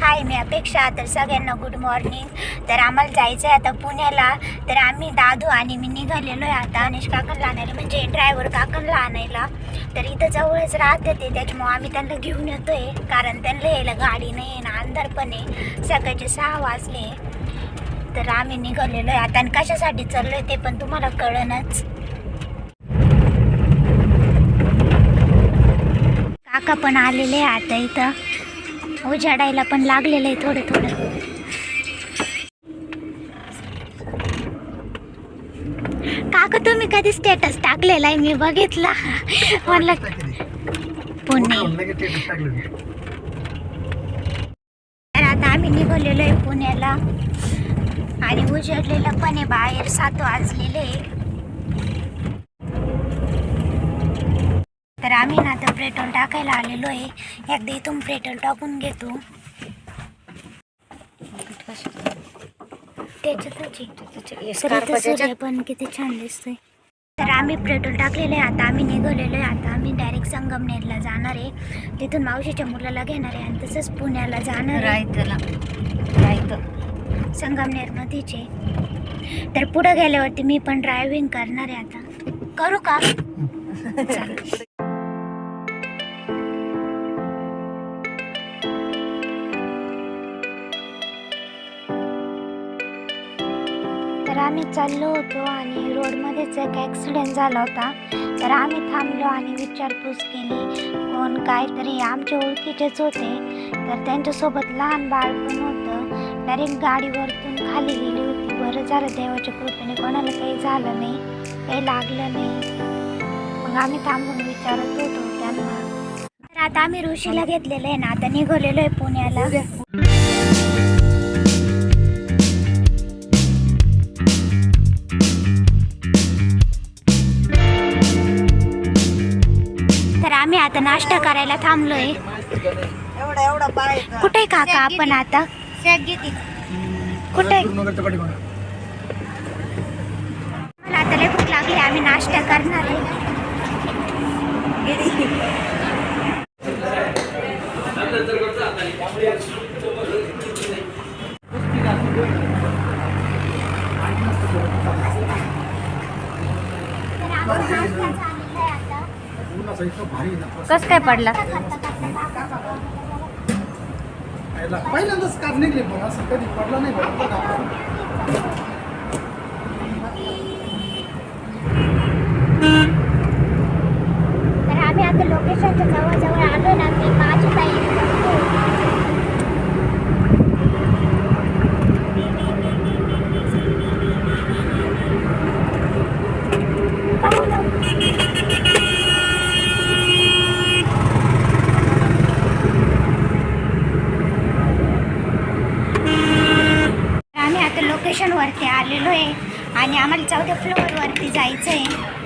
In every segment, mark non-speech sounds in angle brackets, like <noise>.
हाय मी अपेक्षा तर सगळ्यांना गुड मॉर्निंग तर आम्हाला जायचं आहे आता पुण्याला. तर आम्ही दादू आणि मी निघालेलो आहे आता अनिश काकांना आणायला म्हणजे ड्रायव्हर काकांना आणायला. तर इथं जवळच राहते ते त्याच्यामुळे आम्ही त्यांना घेऊन येतो आहे कारण त्यांना यायला गाडी नाही आहे ना अंधार पण आहे. सकाळचे सहा वाजले. तर आम्ही निघालेलो आहे आता. आणि कशासाठी चाललोय ते पण तुम्हाला कळणच. काका पण आलेले आहे आता इथं. उजाडायला पण लागलेलं आहे थोडं थोडं. काका तुम्ही कधी स्टेटस टाकलेला आहे? मी बघितला. म्हणलं पुणे. तर आता आम्ही निघालेलो आहे पुण्याला. आणि उजाडलेलं पण आहे बाहेर सात वाजलेले तर आम्ही ना पेट्रोल टाकायला आलेलो आहे. एकदा इथून पेट्रोल टाकून घेतो. त्याच्यातच पण किती छान दिसतोय. तर आम्ही पेट्रोल टाकलेलं आहे. आता आम्ही निघालेलो आहे. आता आम्ही डायरेक्ट संगमनेरला जाणार आहे. तिथून मावशीच्या मुलाला घेणार आहे आणि तसंच पुण्याला जाणार आहे. संगमनेरमध्येच आहे. तर पुढं गेल्यावरती मी पण ड्रायव्हिंग करणार आहे आता. करू का? <laughs> तर आम्ही चाललो होतो आणि रोडमध्येच एक ॲक्सिडेंट झाला होता. तर आम्ही थांबलो आणि विचारपूस केली कोण काय तरी आमच्या ओळखीचेच होते. तर त्यांच्यासोबत लहान बाळ पण होतं. डायरेक्ट गाडीवरतून खाली गेली होती. बरं झालं देवाच्या कृपेने कोणाला काही झालं नाही काही लागलं नाही. मग आम्ही थांबून विचारत होतो त्यांना. तर आता आम्ही ऋषीला घेतलेलं आहे ना आता निघालेलो आहे पुण्याला. आम्ही आता नाश्ता करायला थांबलोय. एवढा एवढा पाय कुठे आहे काका आपण आता? कुठे? मला आता लय भूक लागली आम्ही नाश्ता करणार आहे. कस काय पडला? पहिल्यांदाच कार निघली पण असं कधी पडलं नाही बघ बघा. तर आम्ही आता लोकेशनच्या जवळजवळ आलो ना मी माझी ताई स्टेशनवरती आलेलो आहे. आणि आम्हाला चौथ्या फ्लोअरवरती जायचं आहे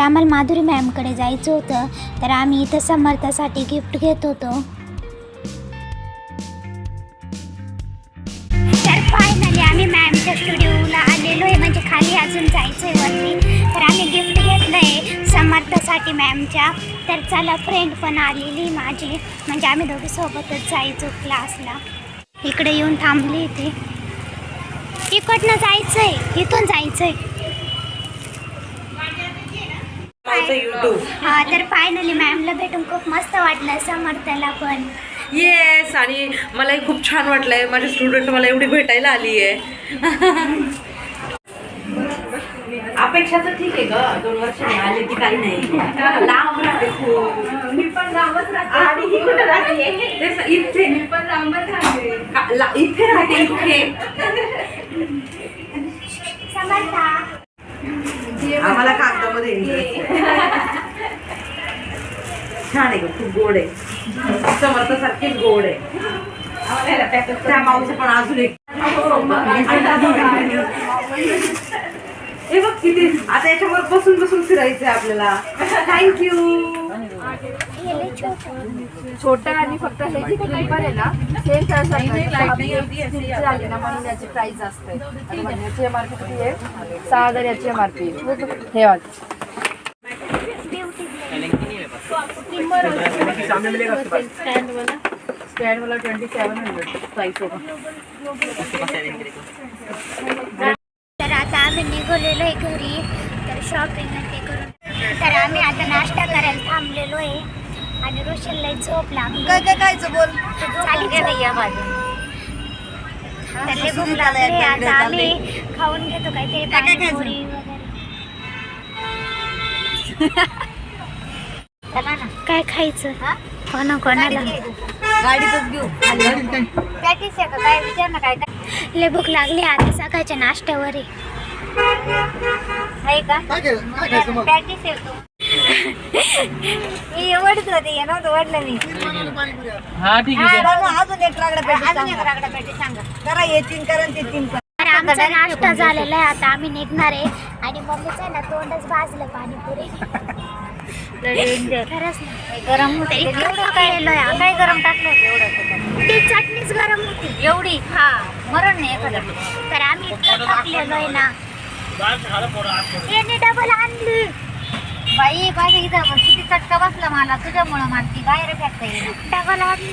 आम्हाला माधुरी मॅमकडे जायचं होतं. तर आम्ही इथं समर्थासाठी गिफ्ट घेत होतो. तर फायनली आम्ही मॅमच्या स्टुडिओला आलेलो आहे. म्हणजे खाली अजून जायचं आहे वरती. तर आम्ही गिफ्ट घेतलं आहे समर्थासाठी मॅमच्या. तर चला फ्रेंड पण आलेली माझी. म्हणजे आम्ही दोघी सोबतच जायचो क्लासला इकडे येऊन थांबली इथे. इकडनं जायचं आहे इथून जायचं आहे युट्यूब हा तर फायनली मॅमला भेटून खूप मस्त वाटलं समर्थाला पण. येस आणि मलाही खूप छान वाटलंय. माझे स्टुडंट मला एवढी भेटायला आली आहे. अपेक्षा तर ठीक आहे ग. दोन वर्षांनी आली ती काही नाही. लांब राहते खूप मी पण लांबच राहते. आणि ही कुठे राहते? इथे. मी पण लांबच राहते. इथे राहते इथे. समर्था. आम्हाला कागदामध्ये. <laughs> छान आहे खूप गोड आहे. समर्थासारखीच गोड आहे. त्या माऊचं पण अजून एक. हे बघ किती आता याच्यावर बसून बसून फिरायचंय आपल्याला. थँक्यू छोटा आणि फक्त हे जे क्लिपर आहे ना सेम त्यासाठी झाली ना म्हणून याची प्राइस असते आता बघा, याची एम आर पी किती आहे? सहा हजार याची एम आर पी हे वाच स्टँड वाला ट्वेंटी सेवन हंड्रेड प्राइस होगा तर आता आम्ही निघालेलो आहे घरी. तर शॉपिंग ते करून. तर आम्ही आता नाश्ता करायला थांबलेलो आहे. आणि रोशनला झोप लागली. काय काय बोल. या बाजू तर लय भूक लागली. आता आम्ही खाऊन घेतो पाणीपुरी वगैरे. <laughs> काय खायचं? कोणा कोणाला? गाडीतच घेऊ. पॅटीस आहे का काय विचार ना काय लय भूक लागली आता सकाळच्या नाश्त्यावर. आहे का? पॅटीस येतो. मी एवढंच होते ये नव्हतं वाटलं मी. अजून एक रागडा अजून एक रागडा पॅटीस सांगा. करा हे तीन करा ते तीन तर आमचा नाश्ता झालेला आहे. आता आम्ही निघणार आहे. आणि मम्मीचं ना तोंडच भाजलं पाणीपुरी. खरंच गरम होते. एवढं काय काय गरम टाकलं होतं एवढं ती चटणीच गरम होती. एवढी? हा मरण नाही एखादं. तर आम्ही इतकं थकलेलो आहे ना. याने डबल आणली. बाई बाई इथं किती चटका बसला मला. तुझ्यामुळं मला ती बाहेर फेकता येईल डबल आणली.